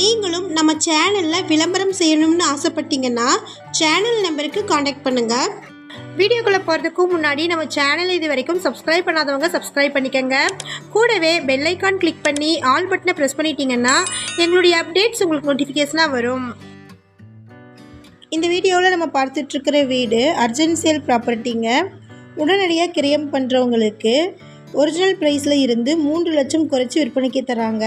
நீங்களும் நம்ம சேனலில் விளம்பரம் செய்யணும்னு ஆசைப்பட்டீங்கன்னா சேனல் நம்பருக்கு காண்டாக்ட் பண்ணுங்கள் வீடியோக்குள்ளே போகிறதுக்கு முன்னாடி நம்ம சேனல் இது வரைக்கும் சப்ஸ்கிரைப் பண்ணாதவங்க சப்ஸ்கிரைப் பண்ணிக்கோங்க. கூடவே பெல்லைக்கான் கிளிக் பண்ணி ஆல் பட்டனை ப்ரெஸ் பண்ணிட்டீங்கன்னா எங்களுடைய அப்டேட்ஸ் உங்களுக்கு நோட்டிஃபிகேஷனாக வரும். இந்த வீடியோவில் நம்ம பார்த்துட்ருக்கிற வீடு அர்ஜென்ட் சேல் ப்ராப்பர்ட்டிங்க உடனடியாக கிரியம் பண்ணுறவங்களுக்கு ஒரிஜினல் ப்ரைஸில் இருந்து மூன்று லட்சம் குறைச்சி விற்பனைக்கு தராங்க.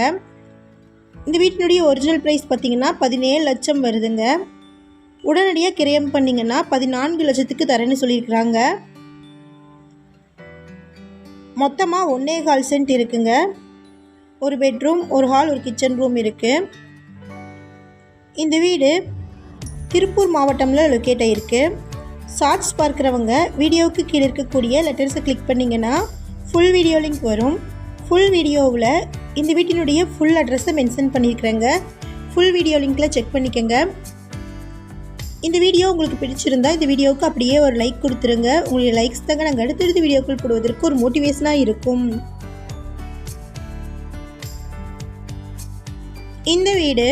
இந்த வீட்டினுடைய ஒரிஜினல் ப்ரைஸ் பார்த்திங்கன்னா பதினேழு லட்சம் வருதுங்க. உடனடியாக கிரயம் பண்ணிங்கன்னா பதினான்கு லட்சத்துக்கு தரேன்னு சொல்லியிருக்கிறாங்க. மொத்தமாக ஒன்றே கால் சென்ட் இருக்குங்க. ஒரு பெட்ரூம் ஒரு ஹால் ஒரு கிச்சன் ரூம் இருக்குது இந்த வீடு திருப்பூர் மாவட்டமில் லொக்கேட் ஆகிருக்கு ஷார்ட்ஸ் பார்க்குறவங்க வீடியோவுக்கு கீழே இருக்கக்கூடிய லெட்டர்ஸை கிளிக் பண்ணிங்கன்னா ஃபுல் வீடியோ லிங்க் வரும். ஃபுல் வீடியோவில் இந்த வீட்டினுடைய ஃபுல் அட்ரஸை மென்ஷன் பண்ணியிருக்கிறேங்க ஃபுல் வீடியோ லிங்க்கில் செக் பண்ணிக்கோங்க. இந்த வீடியோ உங்களுக்கு பிடிச்சிருந்தா இந்த வீடியோவுக்கு அப்படியே ஒரு லைக் கொடுத்துருங்க. உங்களுடைய லைக்ஸ் தாங்க நாங்கள் அடுத்தடுத்த வீடியோக்கள் போடுவதற்கு ஒரு மோட்டிவேஷனாக இருக்கும். இந்த வீடு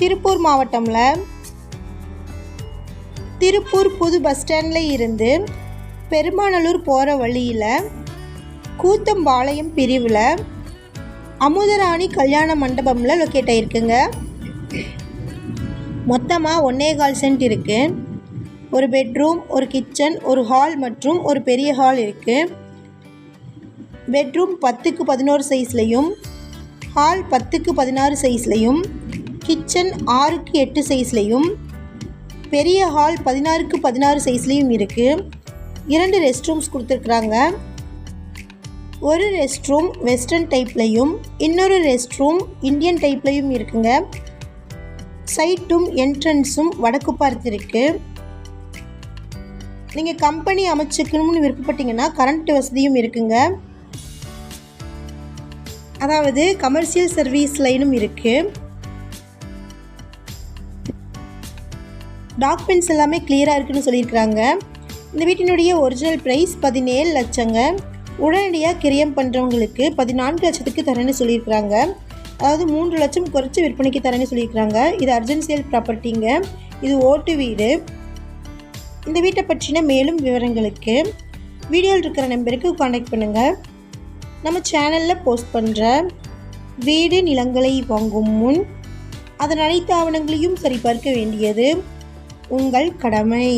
திருப்பூர் மாவட்டமில் திருப்பூர் புது பஸ் ஸ்டாண்டில் இருந்து பெருமாநல்லூர் போகிற வழியில் கூத்தம்பாளையம் பிரிவில் அமுதராணி கல்யாண மண்டபமில் லொக்கேட் ஆகிருக்குங்க மொத்தமாக ஒன்றே கால் சென்ட் இருக்குது ஒரு பெட்ரூம் ஒரு கிச்சன் ஒரு ஹால் மற்றும் ஒரு பெரிய ஹால் இருக்குது பெட்ரூம் பத்துக்கு பதினோரு சைஸ்லையும் ஹால் பத்துக்கு பதினாறு சைஸ்லையும் கிச்சன் ஆறுக்கு எட்டு சைஸ்லையும் பெரிய ஹால் பதினாறுக்கு பதினாறு சைஸ்லேயும் இருக்குது இரண்டு ரெஸ்ட் ரூம்ஸ் கொடுத்துருக்குறாங்க. ஒரு ரெஸ்ட் ரூம் வெஸ்டர்ன் டைப்லையும் இன்னொரு ரெஸ்ட் ரூம் இந்தியன் டைப்லையும் இருக்குங்க. சைட்டும் என்ட்ரன்ஸும் வடக்கு பார்த்து இருக்குது நீங்கள் கம்பெனி அமைச்சுக்கணும்னு விருப்பப்பட்டீங்கன்னா கரண்ட் வசதியும் இருக்குங்க. அதாவது கமர்ஷியல் சர்வீஸ் லைனும் இருக்குது டாக்குமெண்ட்ஸ் எல்லாமே கிளியராக இருக்குன்னு சொல்லியிருக்கிறாங்க. இந்த வீட்டினுடைய ஒரிஜினல் ப்ரைஸ் பதினேழு லட்சங்க. உடனடியாக கிரியம் பண்ணுறவங்களுக்கு பதினான்கு லட்சத்துக்கு தரேன்னு சொல்லியிருக்கிறாங்க. அதாவது மூன்று லட்சம் குறைச்சி விற்பனைக்கு தரேன்னு சொல்லியிருக்கிறாங்க. இது அர்ஜென்ட் சேல் ப்ராப்பர்ட்டிங்க. இது ஓட்டு வீடு. இந்த வீட்டை பற்றின மேலும் விவரங்களுக்கு வீடியோவில் இருக்கிற நம்பருக்கு காண்டாக்ட் பண்ணுங்கள் நம்ம சேனலில் போஸ்ட் பண்ணுற வீடு நிலங்களை வாங்கும் முன் அதன் அனைத்து ஆவணங்களையும் சரிபார்க்க வேண்டியது உங்கள் கடமை.